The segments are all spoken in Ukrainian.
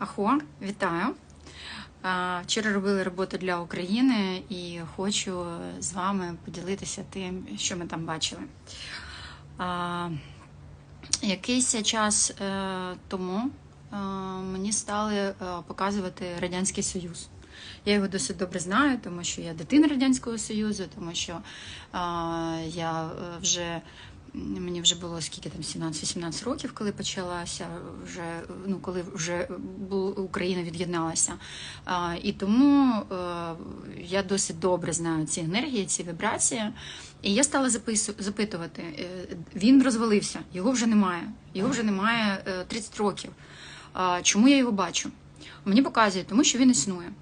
Ахо, вітаю. Вчора робили роботу для України і хочу з вами поділитися тим, що ми там бачили. Якийсь час е, тому е, мені стали е, показувати Радянський Союз. Я його досить добре знаю, тому що я дитина Радянського Союзу, тому що я вже мені вже було скільки там 17-18 років, коли почалася вже ну коли вже Україна від'єдналася. І тому е, я досить добре знаю ці енергії, ці вібрації. І я стала запису, запитувати. е, Він розвалився, його вже немає. Його вже немає е, 30 років. А, чому я його бачу? Мені показують, тому що він існує.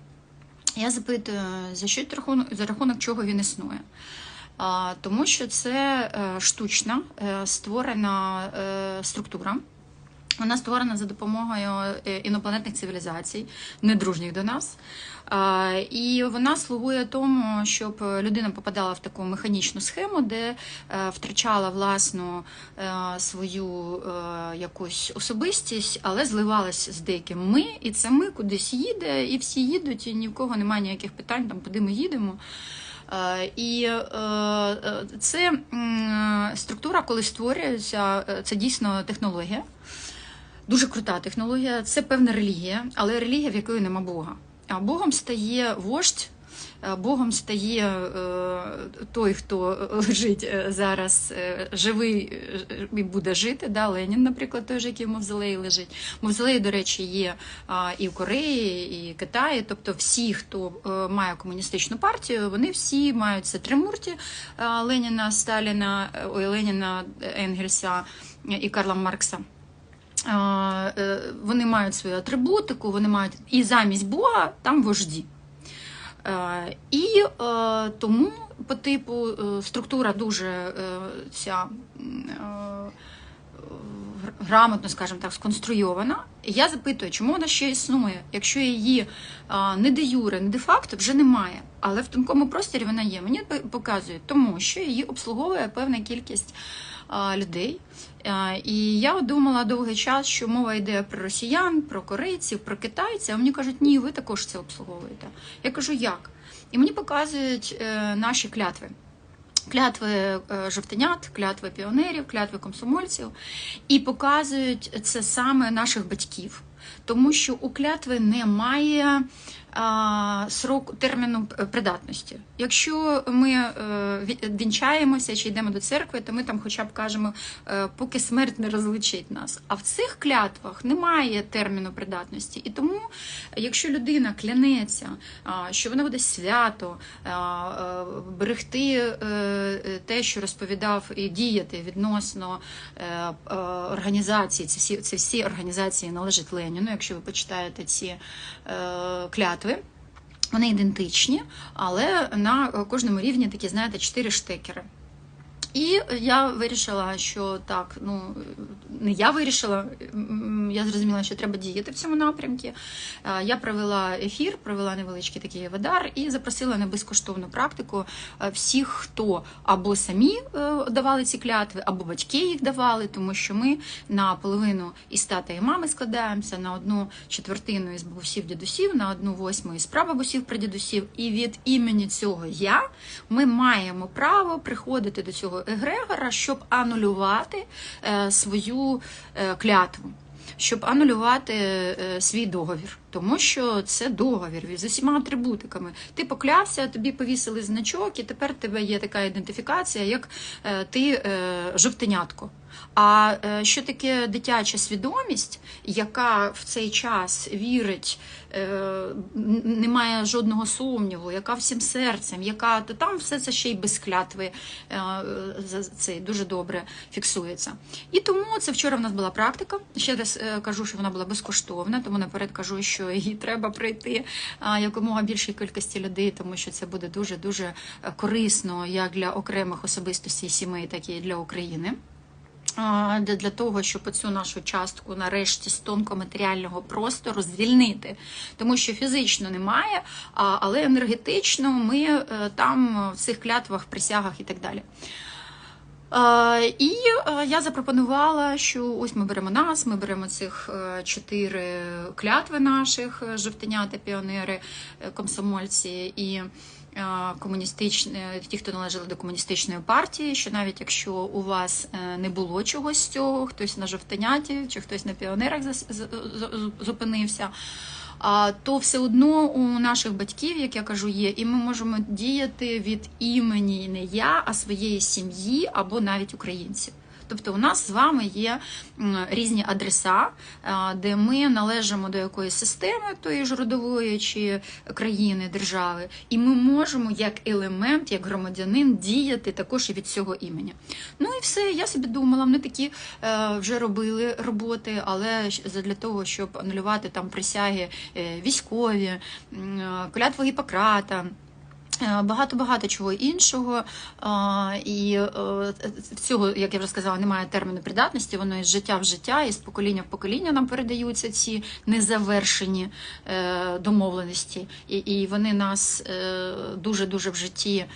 Я запитую, за що за рахунок чого він існує. Тому що це е, штучна е, створена е, структура. Вона створена за допомогою інопланетних цивілізацій, недружніх до нас. І вона слугує тому, щоб людина попадала в таку механічну схему, де втрачала власну свою якусь особистість, але зливалась з деяким ми, і це ми кудись їде, і всі їдуть, і ні в кого немає ніяких питань, там куди ми їдемо. Е, І е, е, це структура, коли створюється, це дійсно технологія. Дуже крута технологія. Це певна релігія, але релігія, в якої нема Бога. А Богом стає вождь, Богом стає е, той, хто лежить е, зараз е, живий е, і буде жити. Да? Ленін, наприклад, той же, який в Мавзолеї лежить. Мавзолеї, до речі, є і в Кореї, і в Китаї. Тобто, всі, хто е, має комуністичну партію, вони всі мають це тримурті е, Леніна, Сталіна, е, ой, Леніна, Енгельса і Карла Маркса. Е, Вони мають свою атрибутику, вони мають і замість Бога там вожді. Е, І е, тому по типу е, структура дуже ця грамотно, скажімо так, сконструйована. Я запитую, чому вона ще існує, якщо її не де юре, не де факто вже немає. Але в тонкому просторі вона є. Мені п- показують, тому що її обслуговує певна кількість людей. І я думала довгий час, що мова йде про росіян, про корейців, про китайців. А мені кажуть, ні, ви також це обслуговуєте. Я кажу, як? І мені показують е, наші клятви. Клятви е, жовтенят, клятви піонерів, клятви комсомольців, і показують це саме наших батьків, тому що у клятви немає а, сроку терміну придатності. Якщо ми е, вінчаємося чи йдемо до церкви, то ми там хоча б кажемо, е, поки смерть не розлучить нас. А в цих клятвах немає терміну придатності. І тому, якщо людина клянеться, що вона буде свято е, берегти те, що розповідав, і діяти відносно організації, це всі, це всі організації належать Леніну, якщо ви почитаєте ці е, клятви. Вони ідентичні, але на кожному рівні такі, знаєте, чотири штекери. І я вирішила, що так, ну не я вирішила, я зрозуміла, що треба діяти в цьому напрямку. Е, Я провела ефір, провела невеличкий такий ведар і запросила на безкоштовну практику е, всіх, хто або самі е, давали ці клятви, або батьки їх давали, тому що ми на половину із тата і мами складаємося, на одну четвертину із бабусів дідусів, на одну восьму із прабабусів прадідусів. І від імені цього я ми маємо право приходити до цього егрегора, щоб анулювати е, свою е, клятву. Щоб анулювати е, свій договір, тому що це договір з усіма атрибутиками. Ти поклявся, тобі повісили значок, і тепер в тебе є така ідентифікація, як ти жовтенятко. А е, що таке дитяча свідомість, яка в цей час вірить, е, н- немає жодного сумніву, яка всім серцем, яка то там все це ще й без клятви е, це дуже добре фіксується. І тому це вчора в нас була практика. Ще раз кажу, що вона була безкоштовна, тому наперед кажу, що її треба пройти якомога більшій кількості людей, тому що це буде дуже дуже корисно як для окремих особистостей сімей, так і для України. Для того, щоб цю нашу частку нарешті з тонкоматеріального простору звільнити, тому що фізично немає, але енергетично ми е, там в цих клятвах, присягах і так далі. Е, І е, я запропонувала, що ось ми беремо нас, ми беремо цих е, чотири клятви наших е, жовтенята, піонери, е, комсомольці і е, комуністичні, ті, хто належали до комуністичної партії, що навіть якщо у вас е, не було чогось цього, хтось на жовтеняті чи хтось на піонерах зупинився. То все одно у наших батьків, як я кажу, є, і ми можемо діяти від імені не я, а своєї сім'ї або навіть українців. Тобто у нас з вами є різні адреса, де ми належимо до якоїсь системи тої ж родової чи країни, держави, і ми можемо як елемент, як громадянин діяти також і від цього імені. Ну і все, я собі думала, ми такі е, вже робили роботи, але для того, щоб анулювати там присяги е, військові, е, клятву Гіппократа. Е, Багато-багато чого іншого, і е, цього, як я вже сказала, немає терміну придатності, воно із життя в життя, і з покоління в покоління нам передаються ці незавершені е, домовленості, і, вони нас е, дуже-дуже в житті е,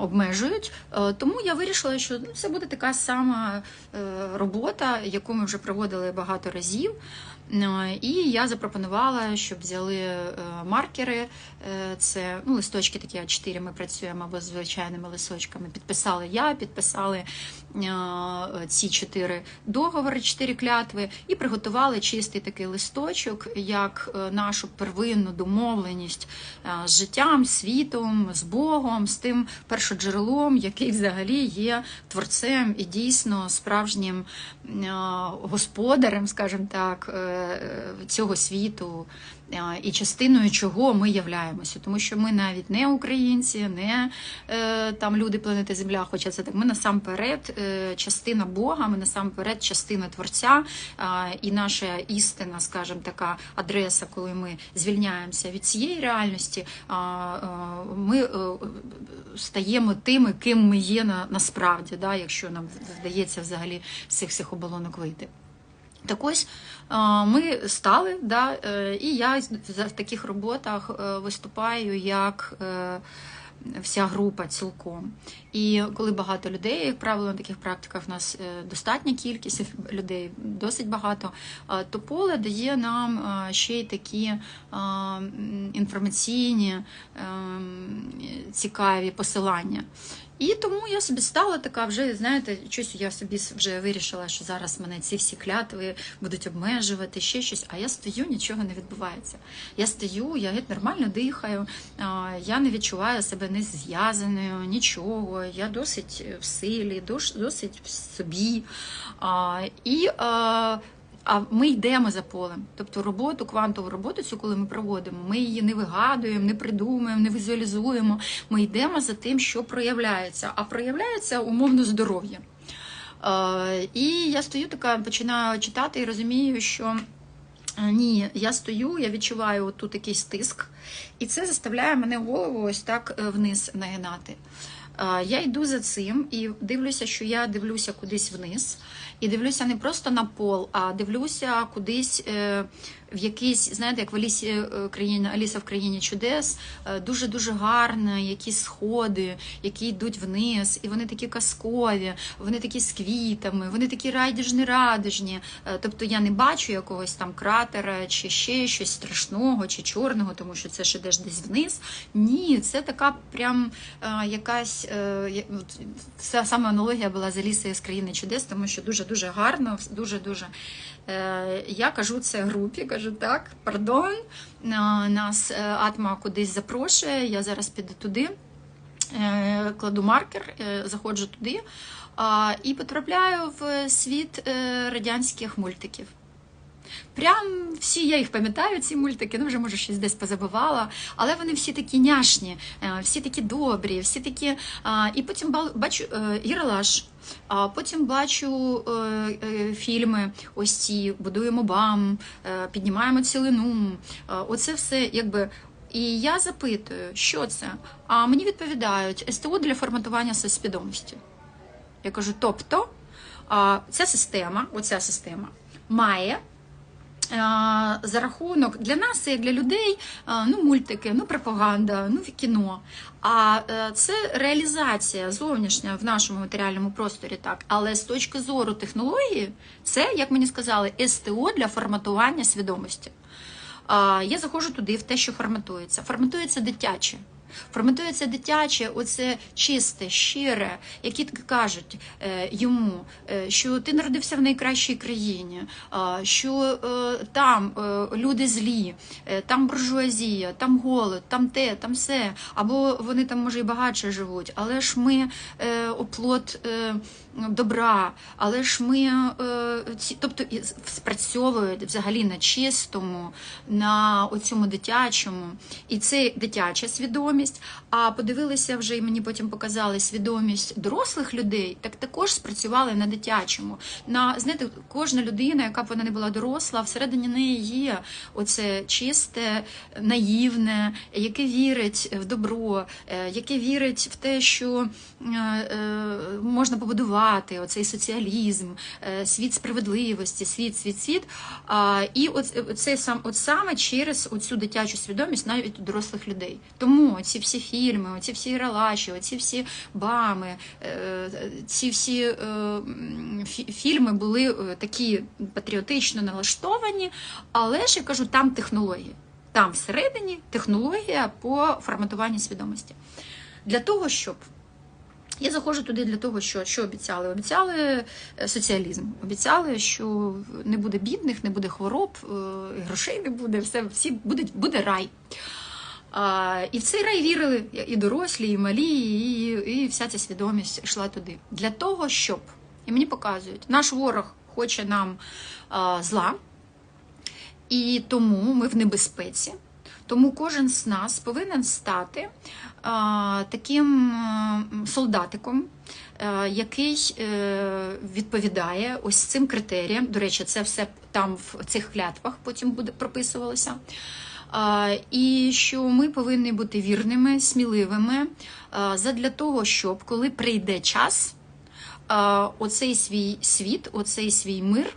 обмежують. Е, Тому я вирішила, що ну, це буде така сама е, робота, яку ми вже проводили багато разів. Е, І я запропонувала, щоб взяли маркери. Це ну, листочки такі А4, ми працюємо або звичайними листочками. Підписали я, підписали ці чотири договори, чотири клятви, і приготували чистий такий листочок, як е, нашу первинну домовленість е, з життям, світом, з Богом, з тим першоджерелом, який взагалі є творцем і дійсно справжнім е, господарем, скажімо так, е, цього світу. Е, І частиною чого ми являємося, тому що ми навіть не українці, не е, там люди планети Земля, хоча це так. Ми насамперед е, частина Бога, ми насамперед частина Творця, і наша істина, скажімо, така адреса, коли ми звільняємося від цієї реальності, ми стаємо тими, ким ми є на, насправді, якщо нам вдається взагалі з цих всіх оболонок вийти. Так ось ми стали, да, е, і я в таких роботах е, виступаю як е, вся група цілком. І коли багато людей, як правило, на таких практиках в нас достатня кількість людей, досить багато, то поле дає нам ще й такі інформаційні ем, цікаві посилання. І тому я собі стала така, вже знаєте, щось я собі вже вирішила, що зараз мене ці всі клятви будуть обмежувати, ще щось. А я стою, нічого не відбувається. Я стою, я геть нормально дихаю, я не відчуваю себе не зв'язаною, нічого. Я досить в силі, досить в собі. І а, ми йдемо за полем. Тобто роботу, квантову роботу, цю, коли ми проводимо, ми її не вигадуємо, не придумуємо, не візуалізуємо. Ми йдемо за тим, що проявляється. А проявляється умовно здоров'я. Е, і я стою така, починаю читати і розумію, що. е, Ні, я стою, я відчуваю тут якийсь тиск, і це заставляє мене голову ось так е, вниз нагинати. Я йду за цим і дивлюся, що я дивлюся кудись вниз, і дивлюся не просто на пол, а дивлюся кудись е, в якийсь, знаєте, як в Алісі е, країні, Аліса в країні чудес, дуже дуже гарно, якісь сходи, які йдуть вниз, і вони такі казкові, вони такі з квітами, вони такі радіжні радужні. Е, Тобто я не бачу якогось там кратера чи ще щось страшного чи чорного, тому що це ж ідеш десь вниз. Ні, це така прям е, якась вся саме аналогія була з Алісою з країни чудес, тому що дуже дуже гарно, дуже дуже. Я кажу це групі, кажу так, пардон, нас е, Атма кудись запрошує. Я зараз піду туди, е, кладу маркер, е, заходжу туди і потрапляю в світ радянських мультиків. Прям всі, я їх пам'ятаю, ці мультики, ну вже може щось десь позабивала, але вони всі такі няшні, е, всі такі добрі, всі такі. І потім бачу е, Єралаш, а потім бачу е, е, фільми, ось ці будуємо бам, е, піднімаємо цілину. Е, Оце все якби. І я запитую, що це? А мені відповідають СТО для форматування свідомості. Я кажу, тобто ця система, оця система має за рахунок для нас як для людей, ну мультики, ну пропаганда, ну кіно. А е, це реалізація зовнішня в нашому матеріальному просторі, так. Але з точки зору технології, це, як мені сказали, СТО для форматування свідомості. Я заходжу туди в те, що форматується. Форматується дитяче. Форматується дитяче, оце чисте, щире, які кажуть е, йому, е, що ти народився в найкращій країні, е, що там люди злі, там буржуазія, там голод, там те, там все. Або вони там може і багатше живуть, але ж ми оплот добра, але ж ми е, ці, тобто спрацьовують взагалі на чистому, на оцьому дитячому, і це дитяча свідомість. А подивилися вже і мені потім показали свідомість дорослих людей, так також спрацювали на дитячому. На знаєте, кожна людина, яка б вона не була доросла, всередині неї є оце чисте, наївне, яке вірить в добро, е, яке вірить в те, що е, е, можна побудувати оцей соціалізм, світ справедливості, світ, світ, світ. І от це сам от саме через оцю дитячу свідомість навіть у дорослих людей. Тому ці всі фільми, оці всі релаші, оці всі бами, ці всі фільми були такі патріотично налаштовані, але ж я кажу, там технології. Там всередині технологія по форматуванню свідомості. Для того, щоб я заходжу туди для того, що що обіцяли? Обіцяли е, соціалізм, обіцяли, що не буде бідних, не буде хвороб, е, грошей не буде, все всі буде, буде рай. А, І в цей рай вірили і дорослі, і малі, і, і вся ця свідомість йшла туди. Для того, щоб і мені показують, наш ворог хоче нам а, зла. І тому ми в небезпеці. Тому кожен з нас повинен стати а, таким солдатиком, а, який е, відповідає ось цим критеріям. До речі, це все там в цих клятвах потім буде прописувалося. І що ми повинні бути вірними, сміливими задля того, щоб коли прийде час, оцей свій світ, оцей свій мир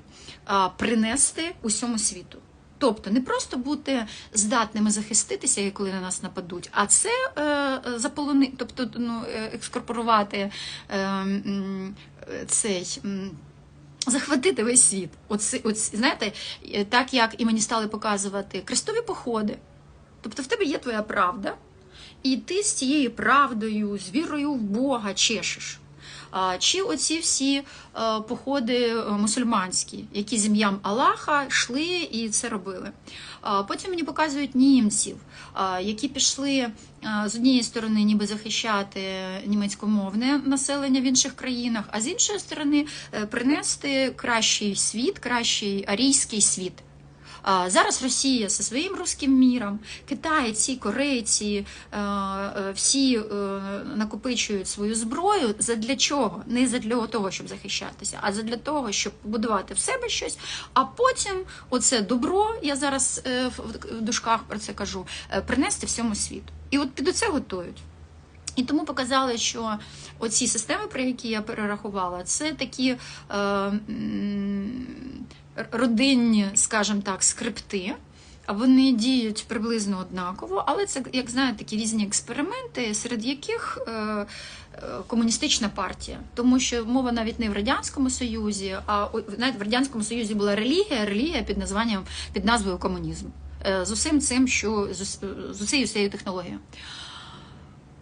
принести усьому світу. Тобто не просто бути здатними захиститися, коли на нас нападуть, а це е, заполонити, тобто ну, е, екскорпорувати е, цей. Захватити весь світ. От, от знаєте, е, так як і мені стали показувати крестові походи. Тобто в тебе є твоя правда, і ти з цією правдою, з вірою в Бога чешеш. Чи оці всі е, походи е, мусульманські, які з ім'ям Аллаха йшли і це робили. Потім мені показують німців, які пішли е, з однієї сторони, ніби захищати німецькомовне населення в інших країнах, а з іншої сторони принести кращий світ, кращий арійський світ. Зараз Росія зі своїм руським міром, китайці, корейці е, е, всі е, накопичують свою зброю. Задля чого? Не задля того, щоб захищатися, а задля того, щоб побудувати в себе щось. А потім оце добро, я зараз в дужках про це кажу, принести всьому світу. І от під оце готують. І тому показали, що оці системи, про які я перерахувала, це такі е, родинні, скажімо так, скрипти. Вони діють приблизно однаково, але це, як знаєте, такі різні експерименти, серед яких е, е, комуністична партія, тому що мова навіть не в радянському союзі, а навіть в радянському союзі була релігія, релігія під названням під назвою комунізм е, з усім цим, що з, усією цією технологією.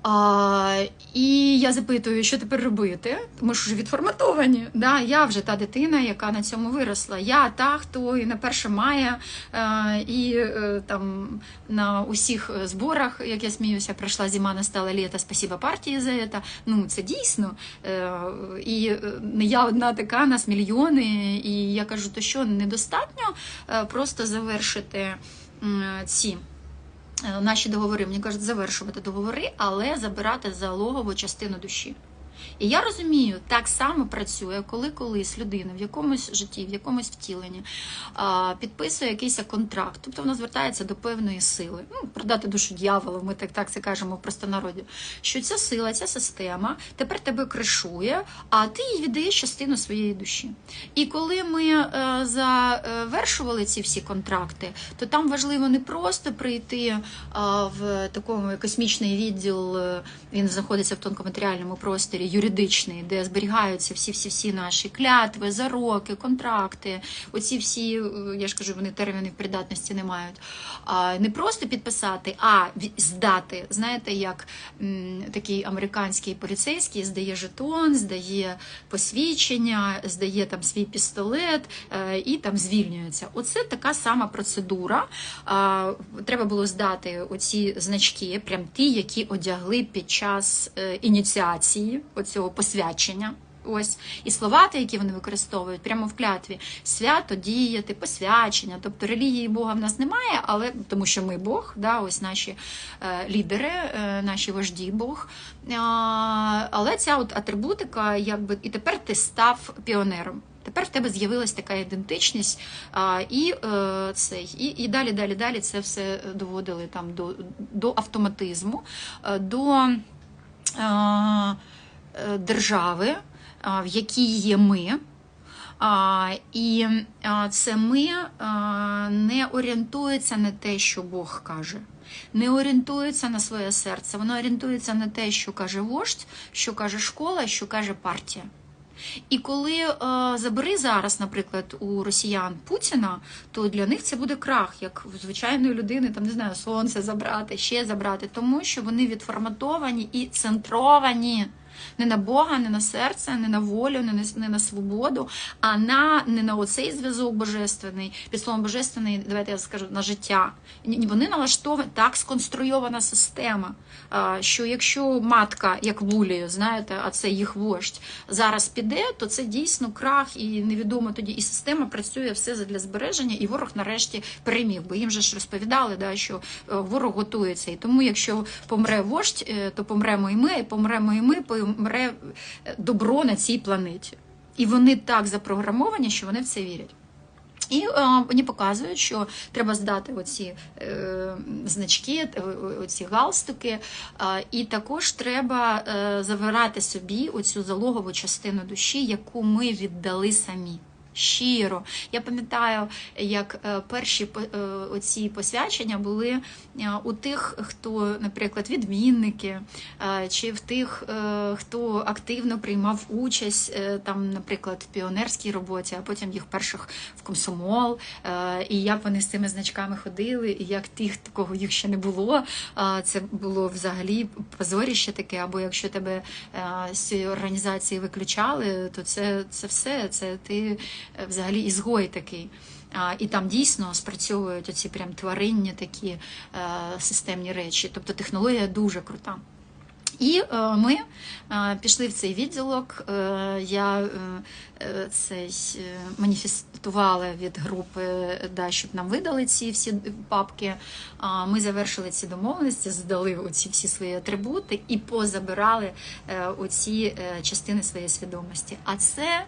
А, І я запитую, що тепер робити? Ми ж вже відформатовані. Да? Я вже та дитина, яка на цьому виросла. Я та, хто і на перше мая, а, і е, там на усіх зборах, як я сміюся, пройшла зима, настала літо, спасіба партії за це. Ну це дійсно. Е, і е, не я одна така, нас мільйони. І я кажу, то що недостатньо просто завершити ці. Е, наші договори, мені кажуть, завершувати договори, але забирати залогову частину душі. І я розумію, так само працює, коли колись людина в якомусь житті, в якомусь втіленні підписує якийсь контракт, тобто вона звертається до певної сили, ну, продати душу дьяволу, ми так, так це кажемо в простонароді, що ця сила, ця система тепер тебе кришує, а ти їй віддаєш частину своєї душі. І коли ми е, завершували ці всі контракти, то там важливо не просто прийти е, в такому космічний відділ, е, він знаходиться в тонкоматеріальному просторі, юридичний, де зберігаються всі-всі-всі наші клятви, зароки, контракти. Оці всі, е, я ж кажу, вони термінів придатності не мають. Не просто підписати, а здати. Знаєте, як такий американський поліцейський здає жетон, здає посвідчення, здає там свій пістолет е, і там звільнюється. Оце така сама процедура. Треба було здати оці значки, прям ті, які одягли під час е, ініціації оцього посвячення. Ось і слова, які вони використовують прямо в клятві свято діяти, посвячення. Тобто релігії Бога в нас немає, але тому що ми Бог, да, ось наші е, лідери, е, наші вожді Бог. А, але ця от атрибутика, якби і тепер ти став піонером. Тепер в тебе з'явилась така ідентичність, а, і е, цей, і, і далі, далі, далі це все доводили там до, до автоматизму, е, до е, е, держави, в якій є ми. А, і а, це ми а, не орієнтується на те, що Бог каже, не орієнтується на своє серце, воно орієнтується на те, що каже вождь, що каже школа, що каже партія. І коли е, забери зараз, наприклад, у росіян Путіна, то для них це буде крах, як у звичайної людини, там не знаю, сонце забрати, ще забрати, тому що вони відформатовані і центровані. Не на Бога, не на серце, не на волю, не на, не на свободу, а на не на оцей зв'язок божественний, під словом божественний, давайте я скажу на життя. Вони налаштовані так сконструйована система, що якщо матка, як вулію, знаєте, а це їх вождь, зараз піде, то це дійсно крах, і невідомо тоді. І система працює все для збереження, і ворог нарешті переміг. Бо їм же ж розповідали, да, що е, ворог готується. І тому, якщо помре вождь, е, то помремо і ми, і помремо і ми, помре е, добро на цій планеті. І вони так запрограмовані, що вони в це вірять. І вони показують, що треба здати оці е, значки, е, оці галстуки, е, і також треба е, забирати собі оцю залогову частину душі, яку ми віддали самі. Щиро. Я пам'ятаю, як е, перші е, оці посвячення були е, у тих, хто, наприклад, відмінники, чи в тих, хто активно приймав участь, там, наприклад, в піонерській роботі, а потім їх перших в комсомол, і як вони з цими значками ходили, і як тих, кого їх ще не було, це було взагалі позоріще таке. Або якщо тебе з цієї організації виключали, то це, це все, це ти взагалі ізгой такий. І там дійсно спрацьовують оці прям тваринні такі е, системні речі. Тобто технологія дуже крута. І е, ми е, пішли в цей відділок. Е, я е, е, цей е, маніфестувала від групи, да, щоб нам видали ці всі папки. Ми завершили ці домовленості, здали оці всі свої атрибути і позабирали е, оці е, частини своєї свідомості. А це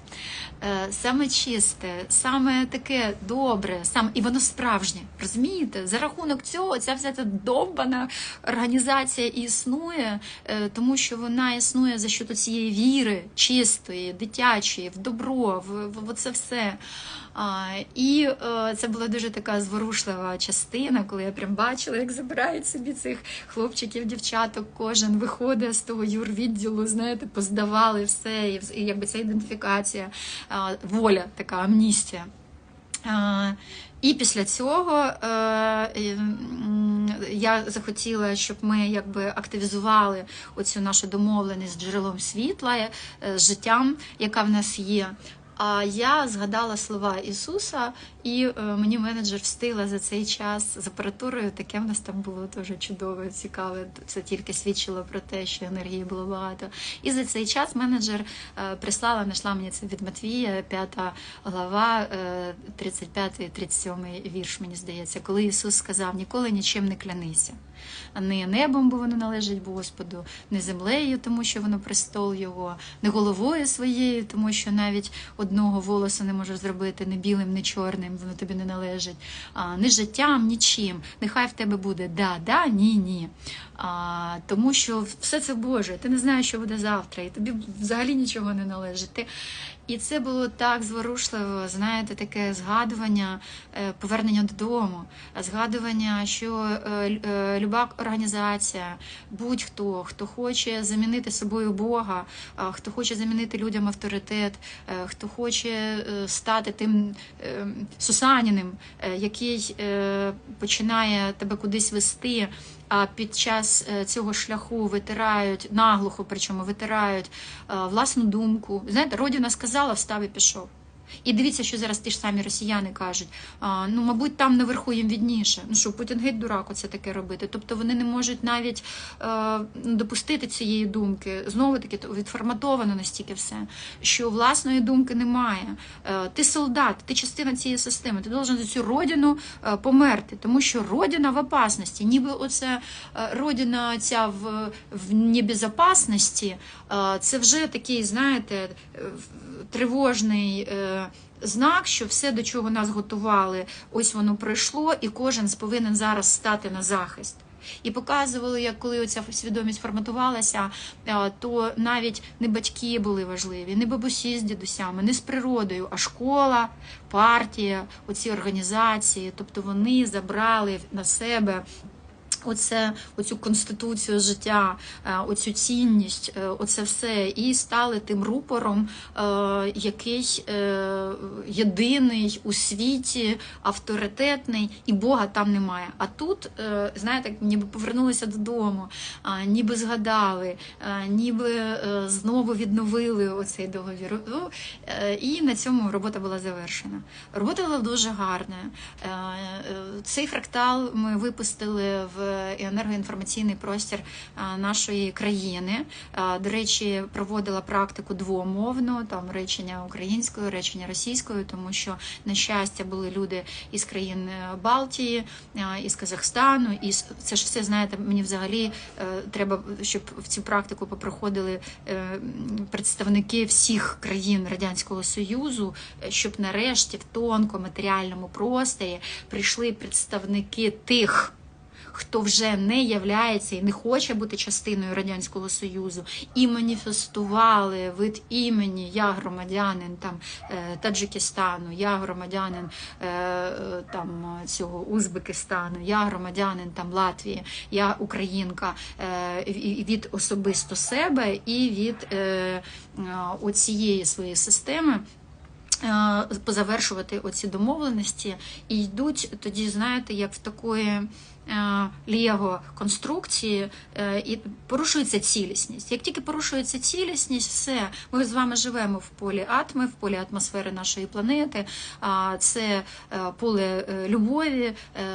е, саме чисте, саме таке добре, саме і воно справжнє. Розумієте? За рахунок цього ця вся ця довбана організація існує, е, тому що вона існує за що цієї віри чистої, дитячої, в добро, в, в, в це все. А, і е, це була дуже така зворушлива частина, коли я прям бачила, як забирають собі цих хлопчиків, дівчаток, кожен виходить з того юрвідділу, знаєте, поздавали все, і, якби ця ідентифікація, воля, така амністія. І після цього е, я захотіла, щоб ми якби активізували оцю нашу домовленість з джерелом світла, е, з життям, яка в нас є. А я згадала слова Ісуса, і е, мені менеджер встигла за цей час з апаратурою. Таке в нас там було дуже чудове, цікаве. Це тільки свідчило про те, що енергії було багато. І за цей час менеджер е, прислала, знайшла мені це від Матвія, п'ята глава, е, 35-37 вірш, мені здається, коли Ісус сказав: ніколи нічим не клянися. Не небом, бо воно належить Господу, не землею, тому що воно престол Його, не головою своєю, тому що навіть одного волоса не можеш зробити не білим, не чорним, воно тобі не належить, а, не життям, нічим. Нехай в тебе буде да, да, ні, ні. А, Тому що все це Боже, ти не знаєш, що буде завтра, і тобі взагалі нічого не належить. Ти... І це було так зворушливо, знаєте, таке згадування, е, повернення додому, згадування, що е, е, люба організація, будь-хто, хто хоче замінити собою Бога, хто хоче замінити людям авторитет, хто хоче стати тим е, Сусаніним, який починає тебе кудись вести. А під час е, цього шляху витирають наглухо, причому витирають е, власну думку. Знаєте, Родіна сказала, встав і пішов. І дивіться, що зараз ті ж самі росіяни кажуть. А, ну, мабуть, там наверху їм відніше. Ну що, Путін геть дурак оце таке робити. Тобто вони не можуть навіть е, допустити цієї думки. Знову таки відформатовано настільки все, що власної думки немає. Е, ти солдат, ти частина цієї системи. Ти должен за цю родину е, померти, тому що родина в опасності. Ніби оце родина ця в, в небезопасності, це вже такий, знаєте, тривожний. Знак, що все, до чого нас готували, ось воно пройшло, і кожен повинен зараз стати на захист. І показували, як коли оця свідомість форматувалася, е, то навіть не батьки були важливі, не бабусі з дідусями, не з природою, а школа, партія, оці організації. Тобто вони забрали на себе. Оце, оцю конституцію життя, е, оцю цінність, е, оце все, і стали тим рупором, е, який єдиний у світі, авторитетний, і Бога там немає. А тут, знаєте, ніби повернулися додому, ніби згадали, ніби знову відновили оцей договір. Ну, і на цьому робота була завершена. Робота була дуже гарна. Цей фрактал ми випустили в енергоінформаційний простір нашої країни. До речі, проводила практику двомовно, там речення українською, речення російською, тому що, на щастя, були люди із країн е, Балтії, із Казахстану, і це ж все знаєте, мені взагалі е, треба, щоб в цю практику попроходили е, представники всіх країн Радянського Союзу, щоб нарешті в тонкоматеріальному просторі прийшли представники тих хто вже не являється і не хоче бути частиною Радянського Союзу, і маніфестували від імені Я громадянин там е, Таджикистану, я громадянин е, е, там цього Узбекистану, я громадянин там Латвії, я українка від особисто себе і від оцієї своєї системи. Позавершувати оці домовленості і йдуть тоді, знаєте, як в такої лего конструкції е, і порушується цілісність. Як тільки порушується цілісність, все, ми з вами живемо в полі атми, в полі атмосфери нашої планети, це е, поле любові,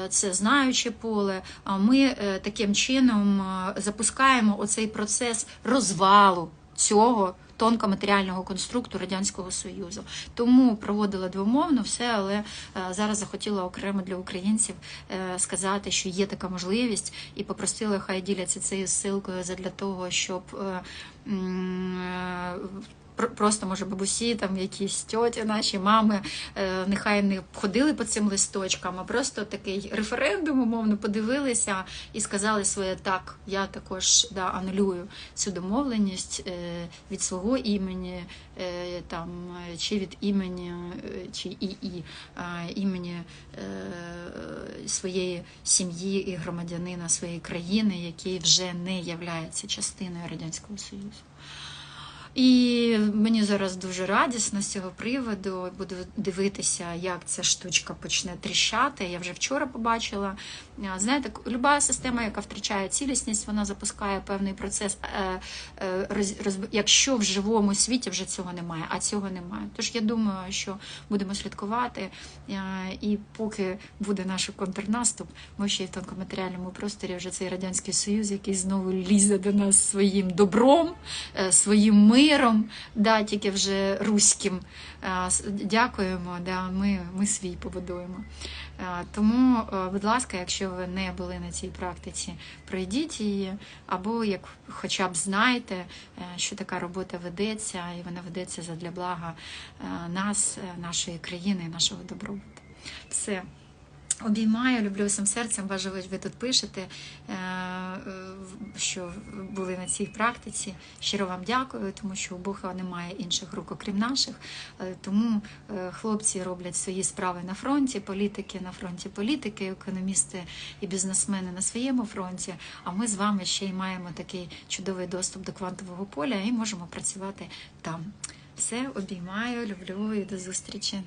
це знаюче поле. Ми таким чином запускаємо оцей процес розвалу цього тонкоматеріального конструкту Радянського Союзу. Тому проводила двомовно все, але е, зараз захотіла окремо для українців е, сказати, що є така можливість, і попросила, хай діляться цією ссылкою для того, щоб е, просто, може, бабусі, там якісь тьоті, наші мами, е, нехай не ходили по цим листочкам, а просто такий референдум, умовно, подивилися і сказали своє так, я також да, анулюю цю домовленість е, від свого імені, е, там, чи від імені, чи і, і імені своєї сім'ї і громадянина своєї країни, який вже не являється частиною Радянського Союзу. І мені зараз дуже радісно з цього приводу. Буду дивитися, як ця штучка почне тріщати. Я вже вчора побачила. Знаєте, люба система, яка втрачає цілісність, вона запускає певний процес. е, е, Якщо в живому світі вже цього немає, а цього немає. Тож я думаю, що будемо слідкувати. І поки буде наш контрнаступ, ми ще й в тонкоматеріальному просторі вже цей радянський союз, який знову лізе до нас своїм добром, е, своїм миром, да, тільки вже руським. Е, Дякуємо, да, ми, ми свій побудуємо. Е, Тому, е, будь ласка, якщо ви не були на цій практиці, пройдіть її, або як хоча б знаєте, що така робота ведеться, і вона ведеться задля блага нас, нашої країни, нашого добробуту. Все. Обіймаю, люблю всім серцем. Бажаю, ви тут пишете, е, що були на цій практиці. Щиро вам дякую, тому що у Бога немає інших рук, окрім наших. Е, Тому е, хлопці роблять свої справи на фронті, політики на фронті політики, економісти і бізнесмени на своєму фронті. А ми з вами ще й маємо такий чудовий доступ до квантового поля і можемо працювати там. Все, обіймаю, люблю і до зустрічі.